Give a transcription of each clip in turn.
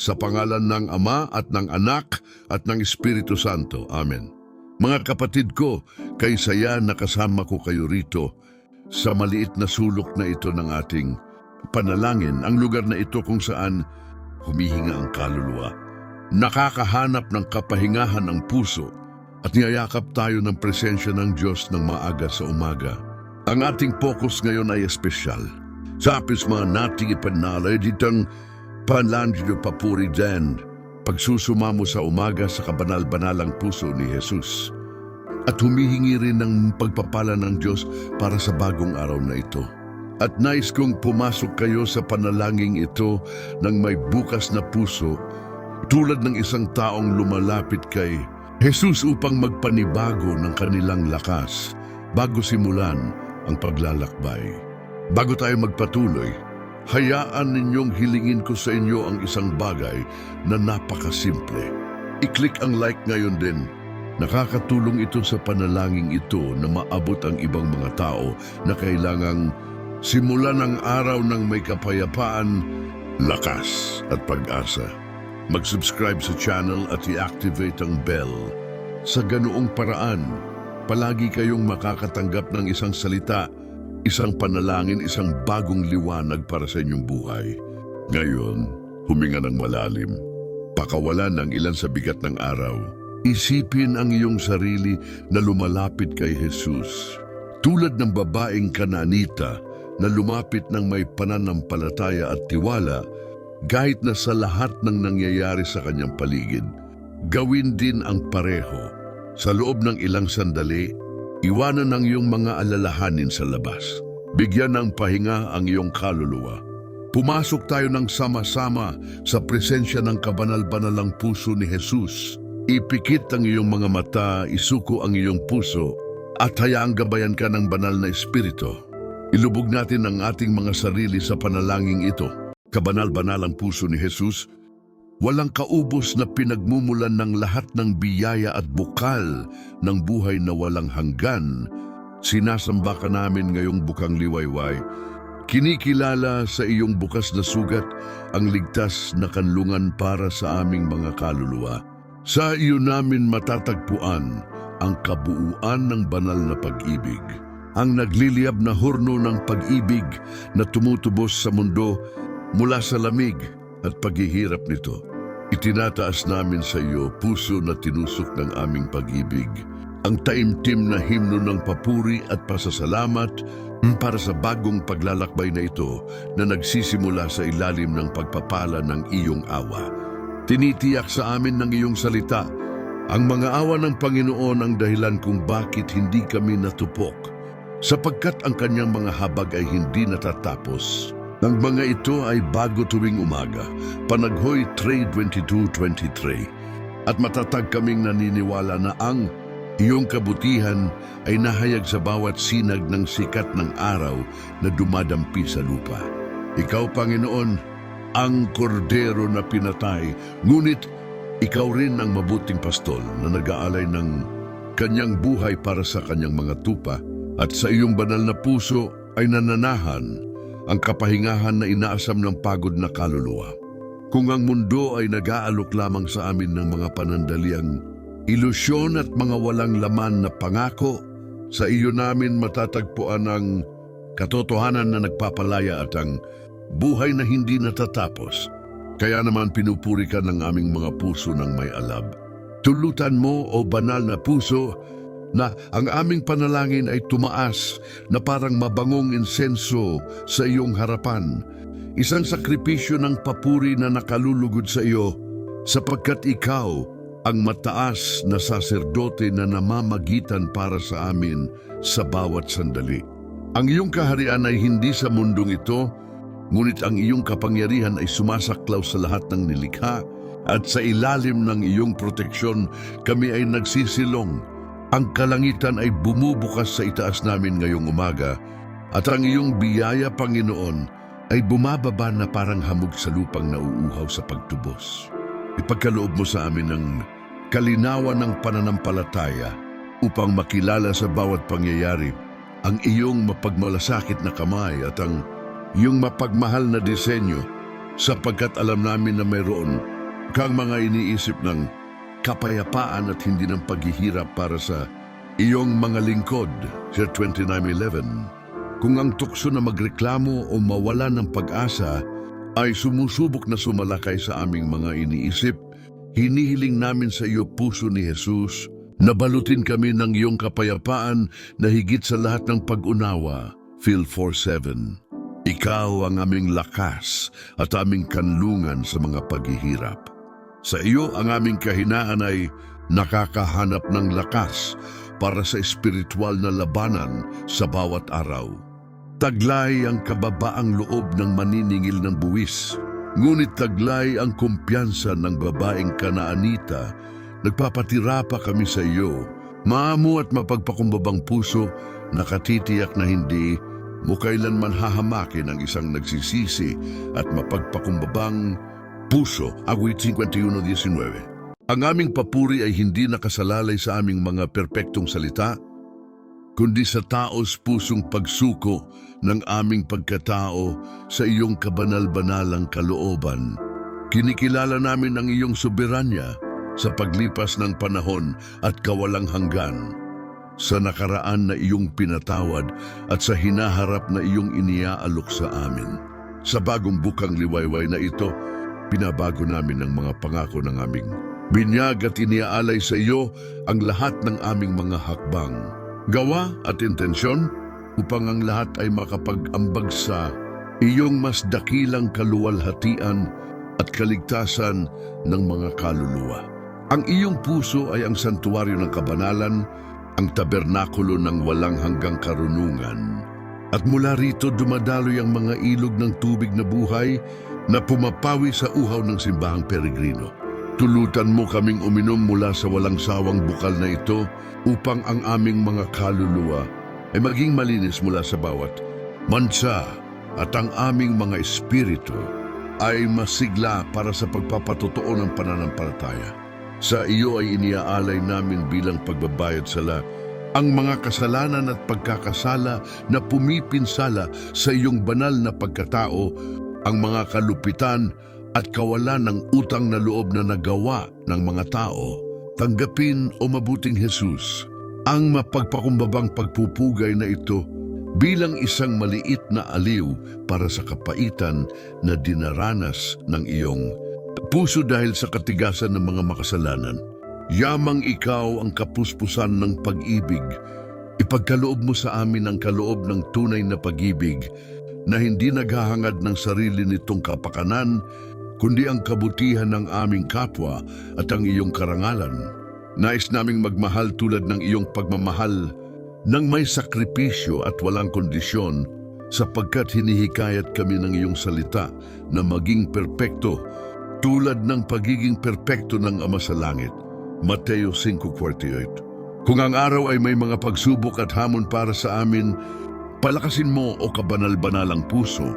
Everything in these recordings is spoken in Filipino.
Sa pangalan ng Ama at ng Anak at ng Espiritu Santo. Amen. Mga kapatid ko, kay saya nakasama ko kayo rito sa maliit na sulok na ito ng ating panalangin, ang lugar na ito kung saan humihinga ang kaluluwa. Nakakahanap ng kapahingahan ang puso at niyayakap tayo ng presensya ng Diyos ng maaga sa umaga. Ang ating focus ngayon ay espesyal. Sa apis mga nating ipanalay ditang panlandiyo papuri dyan, pagsusumamo sa umaga sa kabanal-banalang puso ni Jesus. At humihingi rin ng pagpapala ng Diyos para sa bagong araw na ito. At nais kong pumasok kayo sa panalangin ito ng may bukas na puso tulad ng isang taong lumalapit kay Jesus upang magpanibago ng kanilang lakas bago simulan ang paglalakbay. Bago tayo magpatuloy, hayaan ninyong hilingin ko sa inyo ang isang bagay na napakasimple. I-click ang like ngayon din. Nakakatulong ito sa panalangin ito na maabot ang ibang mga tao na kailangang simulan ang araw ng may kapayapaan, lakas at pag-asa. Mag-subscribe sa channel at i-activate ang bell. Sa ganoong paraan, palagi kayong makakatanggap ng isang salita, isang panalangin, isang bagong liwanag para sa inyong buhay. Ngayon, huminga ng malalim. Pakawalan ng ilan sa bigat ng araw. Isipin ang iyong sarili na lumalapit kay Jesus. Tulad ng babaeng kananita na lumapit ng may pananampalataya at tiwala, kahit na sa lahat ng nangyayari sa kanyang paligid. Gawin din ang pareho. Sa loob ng ilang sandali, iwanan ang iyong mga alalahanin sa labas. Bigyan ng pahinga ang iyong kaluluwa. Pumasok tayo ng sama-sama sa presensya ng kabanal-banalang puso ni Jesus. Ipikit ang iyong mga mata, isuko ang iyong puso, at hayaang gabayan ka ng banal na espiritu. Ilubog natin ang ating mga sarili sa panalangin ito. Kabanal-banalang puso ni Jesus, walang kaubos na pinagmumulan ng lahat ng biyaya at bukal ng buhay na walang hanggan. Sinasamba ka namin ngayong bukang liwayway. Kinikilala sa iyong bukas na sugat ang ligtas na kanlungan para sa aming mga kaluluwa. Sa iyo namin matatagpuan ang kabuuan ng banal na pag-ibig. Ang nagliliyab na hurno ng pag-ibig na tumutubos sa mundo mula sa lamig at paghihirap nito. Itinataas namin sa iyo puso na tinusok ng aming pag-ibig. Ang taimtim na himno ng papuri at pasasalamat para sa bagong paglalakbay na ito na nagsisimula sa ilalim ng pagpapala ng iyong awa. Tinitiyak sa amin ng iyong salita, ang mga awa ng Panginoon ang dahilan kung bakit hindi kami natupok, sapagkat ang kanyang mga habag ay hindi natatapos. Ang mga ito ay bago tuwing umaga, Panaghoy 3.22.23, at matatag kaming naniniwala na ang iyong kabutihan ay nahayag sa bawat sinag ng sikat ng araw na dumadampi sa lupa. Ikaw, Panginoon, ang kordero na pinatay, ngunit ikaw rin ang mabuting pastol na nag-aalay ng kanyang buhay para sa kanyang mga tupa at sa iyong banal na puso ay nananahan ang kapahingahan na inaasam ng pagod na kaluluwa. Kung ang mundo ay nag-aalok lamang sa amin ng mga panandaliang ilusyon at mga walang laman na pangako, sa iyo namin matatagpuan ang katotohanan na nagpapalaya at ang buhay na hindi natatapos. Kaya naman pinupuri ka ng aming mga puso ng may alab. Tulutan mo o banal na puso na ang aming panalangin ay tumaas na parang mabangong insenso sa iyong harapan. Isang sakripisyo ng papuri na nakalulugod sa iyo sapagkat ikaw ang mataas na saserdote na namamagitan para sa amin sa bawat sandali. Ang iyong kaharian ay hindi sa mundong ito, ngunit ang iyong kapangyarihan ay sumasaklaw sa lahat ng nilikha at sa ilalim ng iyong proteksyon kami ay nagsisilong ang kalangitan ay bumubukas sa itaas namin ngayong umaga at ang iyong biyaya, Panginoon, ay bumababa na parang hamog sa lupang nauuhaw sa pagtubos. Ipagkaloob mo sa amin ng kalinawan ng pananampalataya upang makilala sa bawat pangyayari ang iyong mapagmalasakit na kamay at ang iyong mapagmahal na disenyo sapagkat alam namin na mayroon kang mga iniisip ng kapayapaan at hindi ng paghihirap para sa iyong mga lingkod. Sa 29.11 Kung ang tukso na magreklamo o mawala ng pag-asa ay sumusubok na sumalakay sa aming mga iniisip, hinihiling namin sa iyo puso ni Jesus na balutin kami ng iyong kapayapaan na higit sa lahat ng pag-unawa. Phil 4.7 Ikaw ang aming lakas at aming kanlungan sa mga paghihirap. Sa iyo ang aming kahinaan ay nakakahanap ng lakas para sa espiritual na labanan sa bawat araw. Taglay ang kababaang loob ng maniningil ng buwis. Ngunit taglay ang kumpiyansa ng babaeng kanaanita. Nagpapatira pa kami sa iyo. Maamo at mapagpakumbabang puso, nakatitiyak na hindi mo kailanman hahamakin ang isang nagsisisi at mapagpakumbabang puso. Awit 51.19 Ang aming papuri ay hindi nakasalalay sa aming mga perpektong salita, kundi sa taos pusong pagsuko ng aming pagkatao sa iyong kabanal-banalang kalooban. Kinikilala namin ang iyong soberanya sa paglipas ng panahon at kawalang hanggan, sa nakaraan na iyong pinatawad at sa hinaharap na iyong iniaalok sa amin. Sa bagong bukang liwayway na ito, pinabago namin ang mga pangako ng aming binyag at iniaalay sa iyo ang lahat ng aming mga hakbang gawa at intensyon upang ang lahat ay makapag-ambag sa iyong mas dakilang kaluwalhatian at kaligtasan ng mga kaluluwa. Ang iyong puso ay ang santuaryo ng kabanalan, ang tabernakulo ng walang hanggang karunungan. At mula rito dumadaloy ang mga ilog ng tubig na buhay na pumapawi sa uhaw ng simbahang peregrino. Tulutan mo kaming uminom mula sa walang sawang bukal na ito upang ang aming mga kaluluwa ay maging malinis mula sa bawat mansa at ang aming mga espiritu ay masigla para sa pagpapatotoo ng pananampalataya. Sa iyo ay iniaalay namin bilang pagbabayad sala ang mga kasalanan at pagkakasala na pumipinsala sa iyong banal na pagkatao, ang mga kalupitan at kawalan ng utang na loob na nagawa ng mga tao. Tanggapin o mabuting Jesus ang mapagpakumbabang pagpupugay na ito bilang isang maliit na aliw para sa kapaitan na dinaranas ng iyong puso dahil sa katigasan ng mga makasalanan. Yamang ikaw ang kapuspusan ng pag-ibig. Ipagkaloob mo sa amin ang kaloob ng tunay na pag-ibig na hindi naghahangad ng sarili nitong kapakanan, kundi ang kabutihan ng aming kapwa at ang iyong karangalan. Nais naming magmahal tulad ng iyong pagmamahal nang may sakripisyo at walang kondisyon sapagkat hinihikayat kami ng iyong salita na maging perpekto tulad ng pagiging perpekto ng Ama sa Langit. Mateo 5.48 Kung ang araw ay may mga pagsubok at hamon para sa amin, palakasin mo o kabanal-banalang puso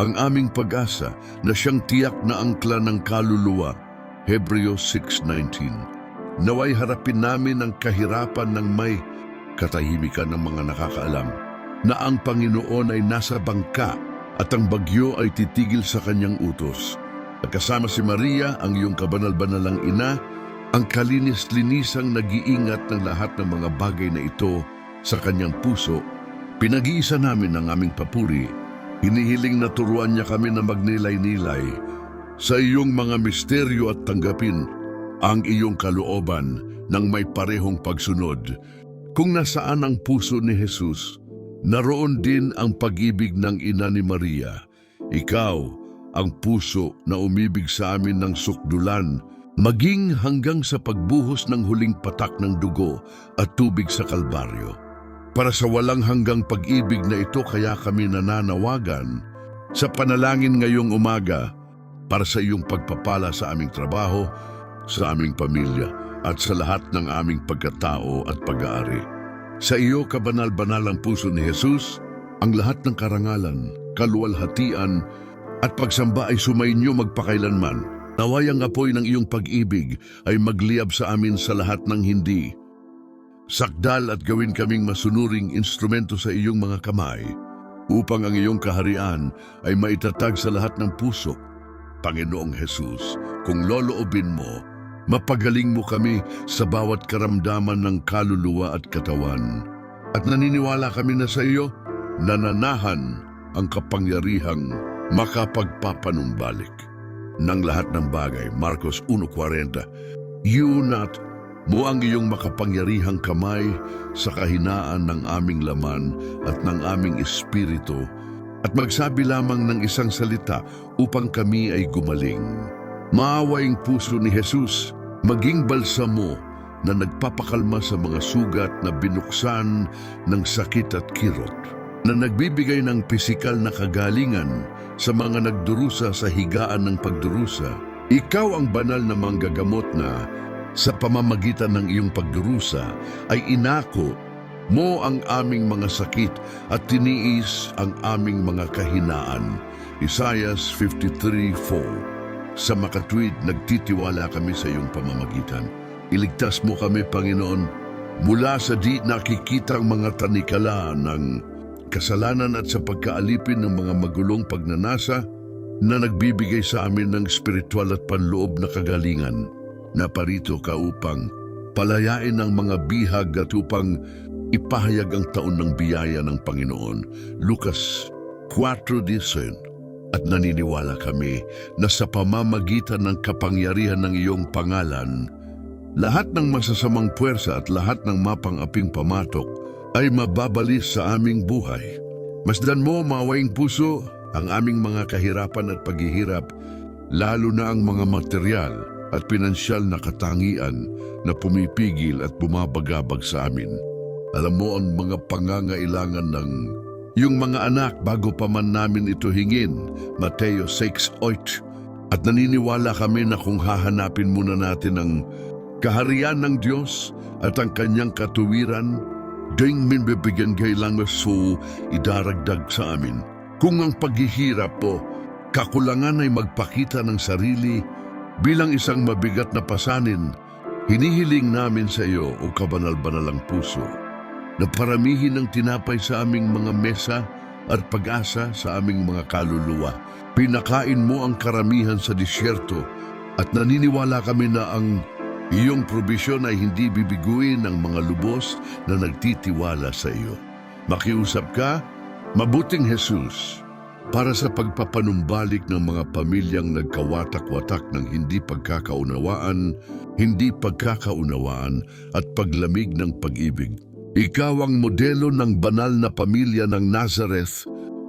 ang aming pag-asa na siyang tiyak na angkla ng kaluluwa. Hebreo 6.19 Naway harapin namin ang kahirapan ng may katahimikan ng mga nakakaalam na ang Panginoon ay nasa bangka at ang bagyo ay titigil sa kanyang utos. At kasama si Maria, ang iyong kabanal-banalang ina, ang kalinis-linisang nag-iingat ng lahat ng mga bagay na ito sa kanyang puso, pinag-iisa namin ang aming papuri. Hinihiling na turuan niya kami na magnilay-nilay sa iyong mga misteryo at tanggapin ang iyong kalooban ng may parehong pagsunod. Kung nasaan ang puso ni Jesus, naroon din ang pag-ibig ng ina ni Maria. Ikaw, ang puso na umibig sa amin ng sukdulan, maging hanggang sa pagbuhos ng huling patak ng dugo at tubig sa kalbaryo. Para sa walang hanggang pag-ibig na ito kaya kami nananawagan sa panalangin ngayong umaga para sa iyong pagpapala sa aming trabaho, sa aming pamilya at sa lahat ng aming pagkatao at pag-aari. Sa iyo, kabanal-banalang puso ni Jesus, ang lahat ng karangalan, kaluwalhatian at pagsamba ay sumainyo magpakailanman. Naway ang apoy ng iyong pag-ibig ay magliyab sa amin sa lahat ng hindi. Sakdal at gawin kaming masunuring instrumento sa iyong mga kamay upang ang iyong kaharian ay maitatag sa lahat ng puso Panginoong Jesus, kung loloobin mo, mapagaling mo kami sa bawat karamdaman ng kaluluwa at katawan. At naniniwala kami na sa iyo, nananahan ang kapangyarihang makapagpapanumbalik ng lahat ng bagay. Marcos 1.40 You not mo iyong makapangyarihang kamay sa kahinaan ng aming laman at ng aming espiritu at magsabi lamang ng isang salita upang kami ay gumaling. Maawaing puso ni Jesus, maging balsamo na nagpapakalma sa mga sugat na binuksan ng sakit at kirot, na nagbibigay ng pisikal na kagalingan sa mga nagdurusa sa higaan ng pagdurusa. Ikaw ang banal na manggagamot na sa pamamagitan ng iyong pagdurusa ay inako mo ang aming mga sakit at tiniis ang aming mga kahinaan. Isaias 53.4 Sa makatwid, nagtitiwala kami sa iyong pamamagitan. Iligtas mo kami, Panginoon, mula sa di nakikitang mga tanikala ng kasalanan at sa pagkaalipin ng mga magulong pagnanasa na nagbibigay sa amin ng spiritual at panloob na kagalingan. Naparito ka upang palayain ang mga bihag at upang ipahayag ang taon ng biyaya ng Panginoon. Lucas 4.10 At naniniwala kami na sa pamamagitan ng kapangyarihan ng iyong pangalan, lahat ng masasamang puwersa at lahat ng mapang-aping pamatok ay mababalis sa aming buhay. Masdan mo, mawaing puso, ang aming mga kahirapan at paghihirap, lalo na ang mga material at pinansyal na katangian na pumipigil at bumabagabag sa amin. Alam mo ang mga pangangailangan ng yung mga anak bago pa man namin ito hingin, Mateo 6.8. At naniniwala kami na kung hahanapin muna natin ang kaharian ng Diyos at ang kanyang katuwiran, ding minbibigyan kailangan so idaragdag sa amin. Kung ang paghihirap po, kakulangan ay magpakita ng sarili bilang isang mabigat na pasanin, hinihiling namin sa iyo o kabanal-banalang puso na paramihin ang tinapay sa aming mga mesa at pag-asa sa aming mga kaluluwa. Pinakain mo ang karamihan sa disyerto at naniniwala kami na ang iyong probisyon ay hindi bibiguin ng mga lubos na nagtitiwala sa iyo. Makiusap ka, mabuting Jesus, para sa pagpapanumbalik ng mga pamilyang nagkawatak-watak ng hindi pagkakaunawaan, hindi pagkakaunawaan at paglamig ng pag-ibig. Ikaw ang modelo ng banal na pamilya ng Nazareth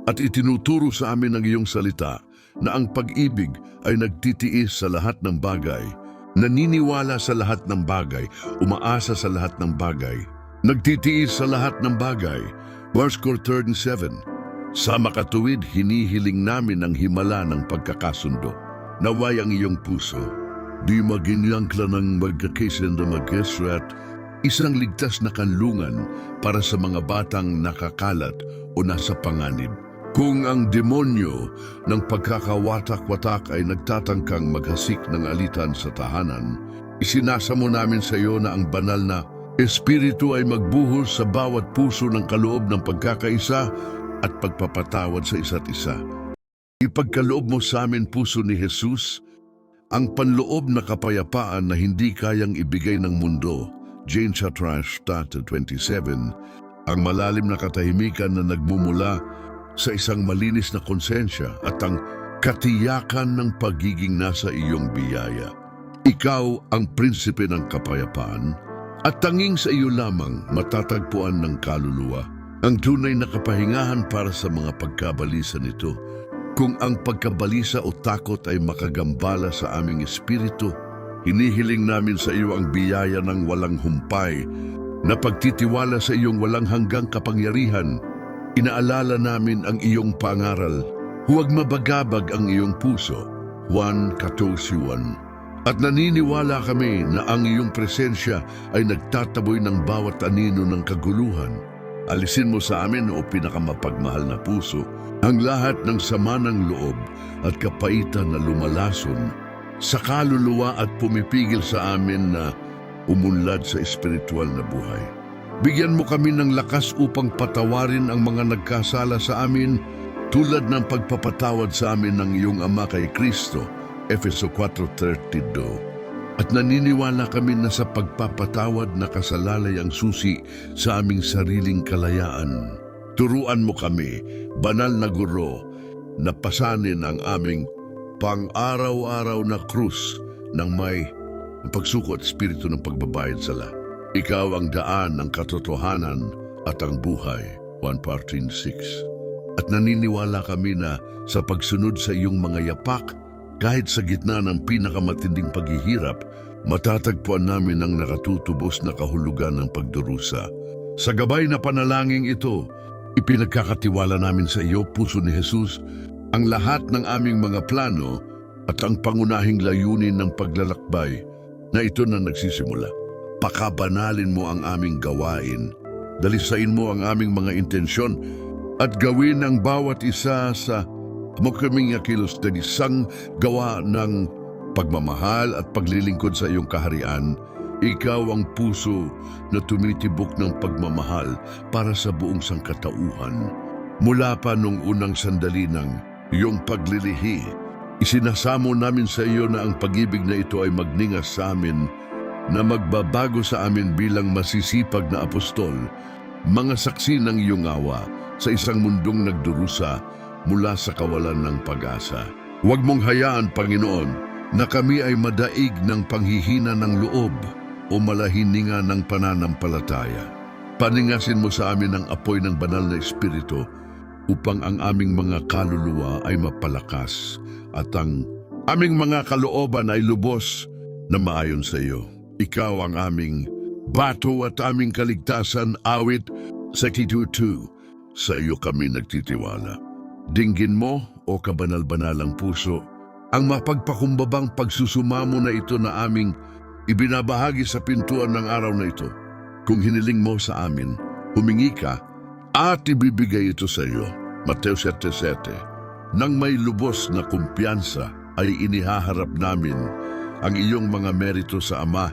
at itinuturo sa amin ng iyong salita na ang pag-ibig ay nagtitiis sa lahat ng bagay, naniniwala sa lahat ng bagay, umaasa sa lahat ng bagay, nagtitiis sa lahat ng bagay. Verse 37 Sa makatuwid, hinihiling namin ang himala ng pagkakasundo. Naway ang iyong puso, di maginyangkla ng magkakaisin na mag-esrat isang ligtas na kanlungan para sa mga batang nakakalat o nasa panganib. Kung ang demonyo ng pagkakawatak-watak ay nagtatangkang maghasik ng alitan sa tahanan, isinasa mo namin sa iyo na ang banal na Espiritu ay magbuhos sa bawat puso ng kaloob ng pagkakaisa at pagpapatawad sa isa't isa. Ipagkaloob mo sa amin puso ni Jesus ang panloob na kapayapaan na hindi kayang ibigay ng mundo Jane Chatrash, Tata 27, ang malalim na katahimikan na nagmumula sa isang malinis na konsensya at ang katiyakan ng pagiging nasa iyong biyaya. Ikaw ang prinsipe ng kapayapaan at tanging sa iyo lamang matatagpuan ng kaluluwa ang tunay na kapahingahan para sa mga pagkabalisa nito. Kung ang pagkabalisa o takot ay makagambala sa aming espiritu, Hinihiling namin sa iyo ang biyaya ng walang humpay na pagtitiwala sa iyong walang hanggang kapangyarihan. Inaalala namin ang iyong pangaral. Huwag mabagabag ang iyong puso. Juan 14.1 At naniniwala kami na ang iyong presensya ay nagtataboy ng bawat anino ng kaguluhan. Alisin mo sa amin o pinakamapagmahal na puso ang lahat ng sama ng loob at kapaitan na lumalason. Sa kaluluwa at pumipigil sa amin na umunlad sa espiritual na buhay. Bigyan mo kami ng lakas upang patawarin ang mga nagkasala sa amin tulad ng pagpapatawad sa amin ng iyong Ama kay Kristo. Efeso 4.32 At naniniwala kami na sa pagpapatawad na kasalalay ang susi sa aming sariling kalayaan. Turuan mo kami, banal na guro, na pasanin ang aming pang-araw-araw na krus ng may pagsuko at espiritu ng pagbabayad sala. Ikaw ang daan ng katotohanan at ang buhay. 1 Partin 6 At naniniwala kami na sa pagsunod sa iyong mga yapak, kahit sa gitna ng pinakamatinding paghihirap, matatagpuan namin ang nakatutubos na kahulugan ng pagdurusa. Sa gabay na panalangin ito, ipinagkakatiwala namin sa iyo, puso ni Jesus, ang lahat ng aming mga plano at ang pangunahing layunin ng paglalakbay na ito na nagsisimula. Pakabanalin mo ang aming gawain, dalisain mo ang aming mga intensyon at gawin ang bawat isa sa mukaming kilos na isang gawa ng pagmamahal at paglilingkod sa iyong kaharian. Ikaw ang puso na tumitibok ng pagmamahal para sa buong sangkatauhan. Mula pa nung unang sandali ng iyong paglilihi, isinasamo namin sa iyo na ang pag-ibig na ito ay magningas sa amin na magbabago sa amin bilang masisipag na apostol, mga saksi ng iyong awa sa isang mundong nagdurusa mula sa kawalan ng pag-asa. Huwag mong hayaan, Panginoon, na kami ay madaig ng panghihina ng loob o malahininga ng pananampalataya. Paningasin mo sa amin ang apoy ng banal na Espiritu upang ang aming mga kaluluwa ay mapalakas at ang aming mga kalooban ay lubos na maayon sa iyo. Ikaw ang aming bato at aming kaligtasan, awit sa 2 Sa iyo kami nagtitiwala. Dinggin mo o kabanal-banalang puso ang mapagpakumbabang pagsusumamo na ito na aming ibinabahagi sa pintuan ng araw na ito. Kung hiniling mo sa amin, humingi ka at ibibigay ito sa iyo. Mateo 7.7 Nang may lubos na kumpiyansa ay inihaharap namin ang iyong mga merito sa Ama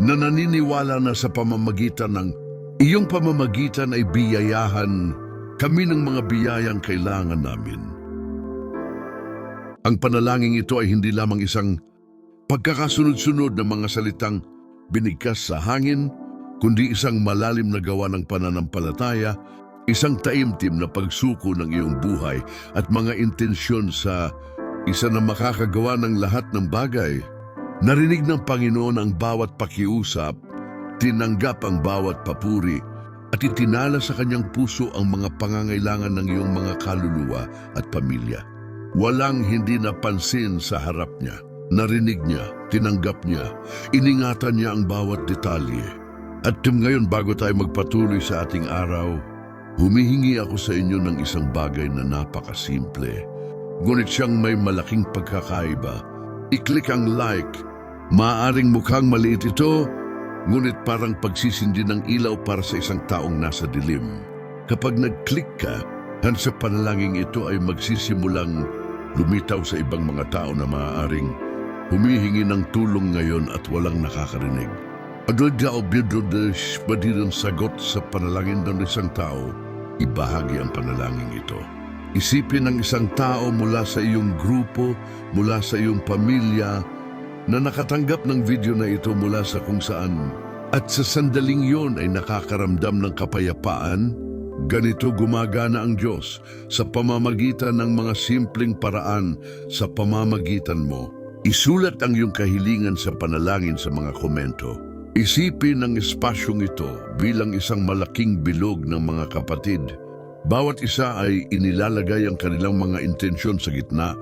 na naniniwala na sa pamamagitan ng iyong pamamagitan ay biyayahan kami ng mga biyayang kailangan namin. Ang panalangin ito ay hindi lamang isang pagkakasunod-sunod ng mga salitang binigkas sa hangin, kundi isang malalim na gawa ng pananampalataya, isang taimtim na pagsuko ng iyong buhay at mga intensyon sa isa na makakagawa ng lahat ng bagay. Narinig ng Panginoon ang bawat pakiusap, tinanggap ang bawat papuri, at itinala sa kanyang puso ang mga pangangailangan ng iyong mga kaluluwa at pamilya. Walang hindi napansin sa harap niya. Narinig niya, tinanggap niya, iningatan niya ang bawat detalye. At ngayon bago tayo magpatuloy sa ating araw, humihingi ako sa inyo ng isang bagay na napakasimple. Ngunit siyang may malaking pagkakaiba. I-click ang like. Maaring mukhang maliit ito, ngunit parang pagsisindi ng ilaw para sa isang taong nasa dilim. Kapag nag-click ka, han sa panalangin ito ay magsisimulang lumitaw sa ibang mga tao na maaaring humihingi ng tulong ngayon at walang nakakarinig. Adodya o bidodes badirang sagot sa panalangin ng isang tao, ibahagi ang panalangin ito. Isipin ng isang tao mula sa iyong grupo, mula sa iyong pamilya, na nakatanggap ng video na ito mula sa kung saan at sa sandaling yon ay nakakaramdam ng kapayapaan, ganito gumagana ang Diyos sa pamamagitan ng mga simpleng paraan sa pamamagitan mo. Isulat ang iyong kahilingan sa panalangin sa mga komento. Isipin ang espasyong ito bilang isang malaking bilog ng mga kapatid. Bawat isa ay inilalagay ang kanilang mga intensyon sa gitna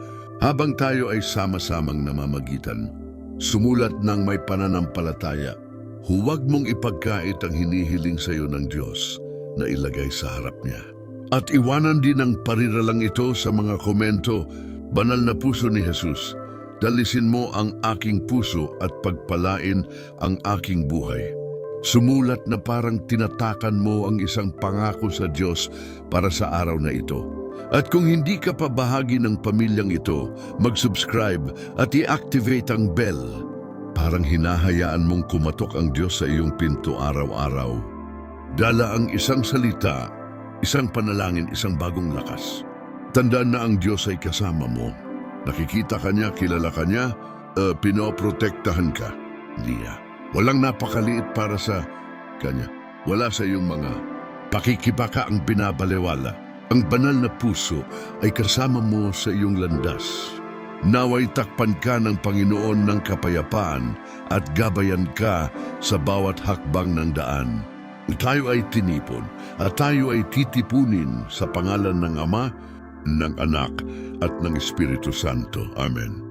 habang tayo ay sama-samang namamagitan. Sumulat ng may pananampalataya. Huwag mong ipagkait ang hinihiling sa iyo ng Diyos na ilagay sa harap niya. At iwanan din ang pariralang ito sa mga komento, Banal na puso ni Jesus, dalisin mo ang aking puso at pagpalain ang aking buhay. Sumulat na parang tinatakan mo ang isang pangako sa Diyos para sa araw na ito. At kung hindi ka pa bahagi ng pamilyang ito, mag-subscribe at i-activate ang bell. Parang hinahayaan mong kumatok ang Diyos sa iyong pinto araw-araw. Dala ang isang salita, isang panalangin, isang bagong lakas. Tandaan na ang Diyos ay kasama mo. Nakikita ka niya, kilala ka niya, uh, pinoprotektahan ka. Niya. Walang napakaliit para sa kanya. Wala sa iyong mga pakikibaka ang binabalewala. Ang banal na puso ay kasama mo sa iyong landas. Naway takpan ka ng Panginoon ng kapayapaan at gabayan ka sa bawat hakbang ng daan. Tayo ay tinipon at tayo ay titipunin sa pangalan ng Ama, ng Anak at ng Espiritu Santo. Amen.